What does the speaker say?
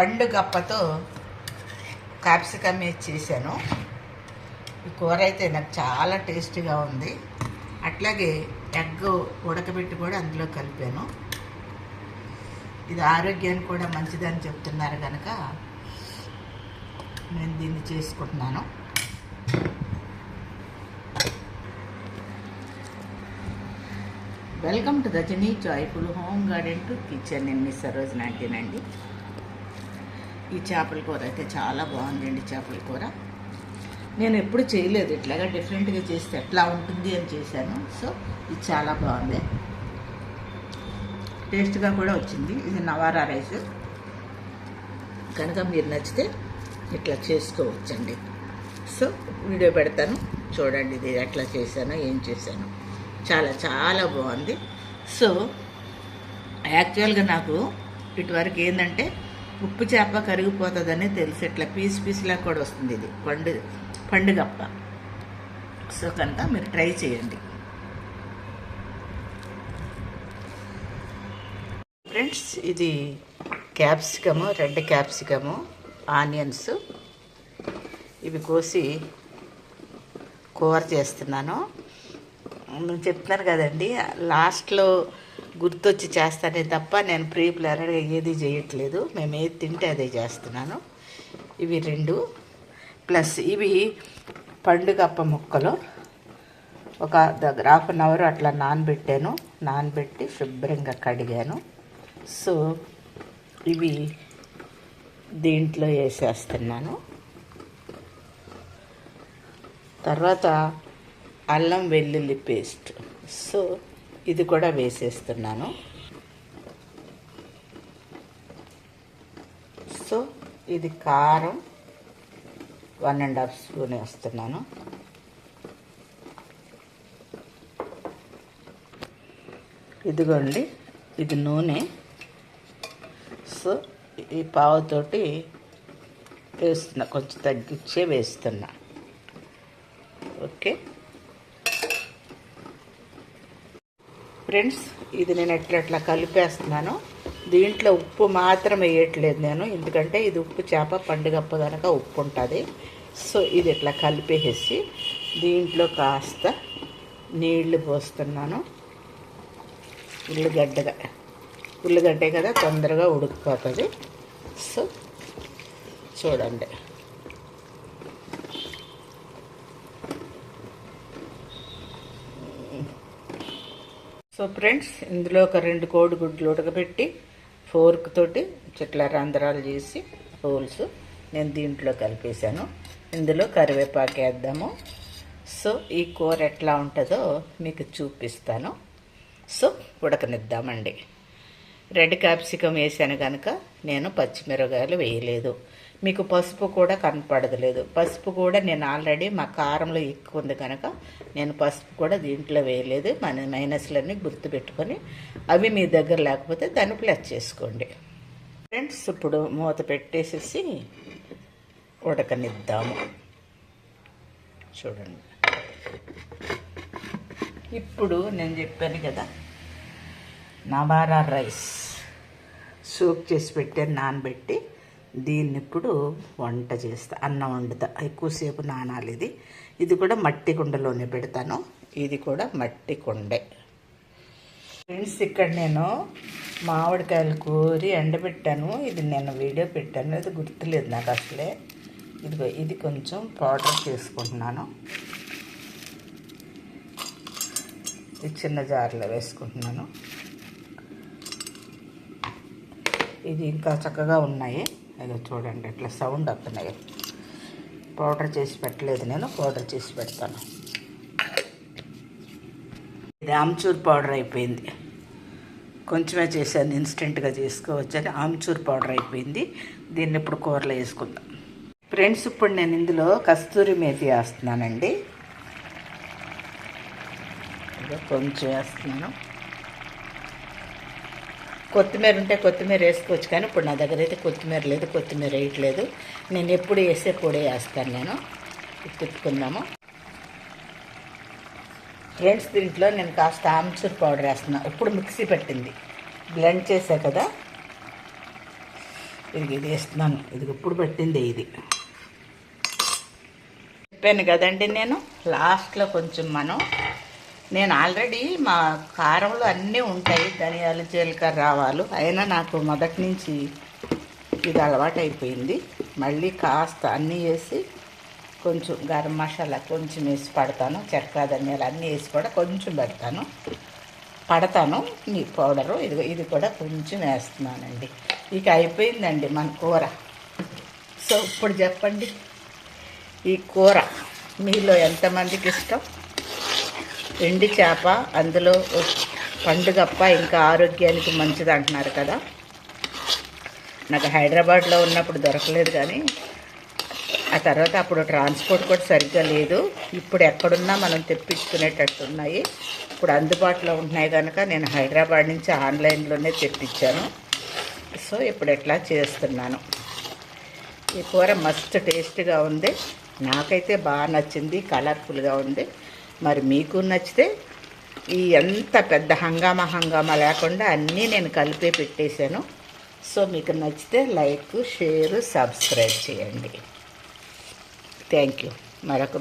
పండు గప్పతో క్యాప్సికమ్ వేసి చేశాను. ఈ కూర అయితే నాకు చాలా టేస్టీగా ఉంది. అట్లాగే ఎగ్ ఉడకబెట్టి కూడా అందులో కలిపాను. ఇది ఆరోగ్యానికి కూడా మంచిదని చెప్తున్నారు కనుక నేను దీన్ని చేసుకుంటున్నాను. Welcome to Rajani joyful home garden to kitchen. నేను మీ సరోజ్ నాంటినండి ఈ చేపల కూర అయితే చాలా బాగుందండి చేపల కూర. నేను ఎప్పుడు చేయలేదు ఇట్లాగా డిఫరెంట్గా చేస్తే ఎట్లా ఉంటుంది అని చేశాను. సో ఇది చాలా బాగుంది. టేస్ట్గా కూడా వచ్చింది. ఇది నవారా రైస్. కనుక మీరు నచ్చితే ఇట్లా చేసుకోవచ్చండి. సో వీడియో పెడతాను. చూడండి ఇది ఎట్లా చేశాను ఏం చేశాను. చాలా చాలా బాగుంది. సో యాక్చువల్గా నాకు ఇటువరకు ఏంటంటే ఉప్పు చేప కరిగిపోతుందని తెలుసు. ఇట్లా పీస్ పీస్లా కూడా వస్తుంది ఇది. పండు పండుగప్ప సో కనుక మీరు ట్రై చేయండి. ఫ్రెండ్స్ ఇది క్యాప్సికము రెడ్ క్యాప్సికము ఆనియన్స్. ఇవి కోసి కూర చేస్తున్నాను. నేను చెప్తున్నాను కదండి లాస్ట్లో గుర్తొచ్చి చేస్తానే తప్ప నేను ప్రీ ప్లానర్గా ఏది చేయట్లేదు. మేము ఏది తింటే అదే చేస్తున్నాను. ఇవి రెండు. ప్లస్ ఇవి పండుగప్ప ముక్కలు. ఒక దగ్గర హాఫ్ అన్ అవర్ అట్లా నానబెట్టాను. నానబెట్టి శుభ్రంగా కడిగాను. సో ఇవి దీంట్లో వేసేస్తున్నాను. తర్వాత అల్లం వెల్లుల్లి పేస్ట్. సో ఇది కూడా వేసేస్తున్నాను. సో ఇది కారం వన్ అండ్ హాఫ్ స్పూన్ వేస్తున్నాను. ఇదిగోండి ఇది నూనె. సో ఈ పావుతోటి వేస్తున్నా కొంచెం తగ్గించే వేస్తున్నా. ఓకే? ఫ్రెండ్స్ ఇది నేను ఎట్లా ఎట్లా కలిపేస్తున్నాను దీంట్లో ఉప్పు మాత్రం వేయట్లేదు నేను ఎందుకంటే ఇది ఉప్పు చేప పండుగప్ప కనుక ఉప్పు ఉంటుంది. సో ఇది ఇట్లా కలిపేసి దీంట్లో కాస్త నీళ్ళు పోస్తున్నాను. ఉల్లిగడ్డగా. ఉల్లిగడ్డే కదా తొందరగా ఉడికిపోతుంది. సో చూడండి. సో ఫ్రెండ్స్ ఇందులో ఒక రెండు కోడిగుడ్లు ఉడకబెట్టి ఫోర్క్ తోటి చెట్ల రంధ్రాలు చేసి హోల్స్ నేను దీంట్లో కలిపేశాను. ఇందులో కరివేపాకు వేద్దాము. సో ఈ కూర ఎట్లా ఉంటుందో మీకు చూపిస్తాను. సో ఉడకనిద్దామండి. రెడ్ క్యాప్సికం వేసాను కనుక నేను పచ్చిమిరకాయలు వేయలేదు. మీకు పసుపు కూడా కనపడదలేదు పసుపు కూడా నేను ఆల్రెడీ మా కారంలో ఎక్కువ ఉంది కనుక నేను పసుపు కూడా దీంట్లో వేయలేదు. మన మైనస్లన్నీ గుర్తుపెట్టుకొని అవి మీ దగ్గర లేకపోతే దాన్ని ప్లస్ చేసుకోండి. ఫ్రెండ్స్ ఇప్పుడు మూత పెట్టేసేసి ఉడకనిద్దాము. చూడండి. ఇప్పుడు నేను చెప్పాను కదా నవారా రైస్ సూప్ చేసి పెట్టాను నానబెట్టి దీన్ని ఇప్పుడు వంట చేస్తా. అన్నం వండుతా. ఎక్కువసేపు నానాలి ఇది. ఇది కూడా మట్టి కుండలోనే పెడతాను. ఇది కూడా మట్టి కుండే. ఫ్రెండ్స్ ఇక్కడ నేను మామిడికాయలు కోరి ఎండబెట్టాను. ఇది నేను వీడియో పెట్టాను. అది గుర్తులేదు నాకు అసలే. ఇదిగో ఇది కొంచెం పౌడర్ చేసుకుంటున్నాను. ఇది చిన్న జార్లో వేసుకుంటున్నాను. ఇది ఇంకా చక్కగా ఉన్నాయి. ఏదో చూడండి ఇట్లా సౌండ్ వస్తున్నాయి. పౌడర్ చేసి పెట్టలేదు నేను పౌడర్ చేసి పెడతాను. ఇది ఆమ్చూర్ పౌడర్ అయిపోయింది. కొంచెమే చేశాను ఇన్స్టెంట్గా చేసుకోవచ్చని ఆమ్చూర్ పౌడర్ అయిపోయింది. దీన్ని ఇప్పుడు కూరలో వేసుకుందాం. ఫ్రెండ్స్ ఇప్పుడు నేను ఇందులో కస్తూరి మేతి వేస్తున్నానండి. కొంచెం వేస్తున్నాను. కొత్తిమీర ఉంటే కొత్తిమీర వేసుకోవచ్చు కానీ ఇప్పుడు నా దగ్గర అయితే కొత్తిమీర లేదు కొత్తిమీర వేయట్లేదు నేను ఎప్పుడు వేసే పొడి వేస్తాను నేను. తిప్పుకుందాము. ఫ్రెండ్స్ దీంట్లో నేను కాస్త ఆమ్చూర్ పౌడర్ వేస్తున్నా. ఇప్పుడు మిక్సీ పెట్టింది. బ్లెండ్ చేసా కదా. ఇది ఇది వేస్తున్నాను. ఇది ఇప్పుడు పెట్టింది ఇది. చెప్పాను కదండి నేను. లాస్ట్లో కొంచెం మనం నేను ఆల్రెడీ మా కారంలో అన్నీ ఉంటాయి ధనియాలు జీలకర్ర రావాలు అయినా నాకు మొదటి నుంచి ఇది అలవాటు అయిపోయింది మళ్ళీ కాస్త అన్నీ వేసి కొంచెం గరం మసాలా కొంచెం వేసి పడతాను. చెక్క ధనియాలు అన్నీ వేసి కూడా కొంచెం పెడతాను. పడతాను మీ పౌడరు. ఇది ఇది కూడా కొంచెం వేస్తున్నానండి. ఇక అయిపోయిందండి మన కూర. సో ఇప్పుడు చెప్పండి. ఈ కూర మీలో ఎంతమందికి ఇష్టం? ఎండి చేప అందులో పండుగప్ప ఇంకా ఆరోగ్యానికి మంచిది అంటున్నారు కదా. నాకు హైదరాబాద్లో ఉన్నప్పుడు దొరకలేదు కానీ ఆ తర్వాత అప్పుడు ట్రాన్స్పోర్ట్ కూడా సరిగ్గా లేదు. ఇప్పుడు ఎక్కడున్నా మనం తెప్పించుకునేటట్టు ఉన్నాయి. ఇప్పుడు అందుబాటులో ఉంటున్నాయి కనుక నేను హైదరాబాద్ నుంచి ఆన్లైన్లోనే తెప్పించాను. సో ఇప్పుడు ఎట్లా చేస్తున్నాను. ఈ కూర మస్తు టేస్ట్గా ఉంది. నాకైతే బాగా నచ్చింది కలర్ఫుల్గా ఉంది. మరి మీకు నచ్చితే ఈ ఎంత పెద్ద హంగామా హంగామా లేకుండా అన్నీ నేను కలిపే పెట్టేశాను. సో మీకు నచ్చితే లైక్ షేర్ సబ్స్క్రైబ్ చేయండి. Thank you. మరొక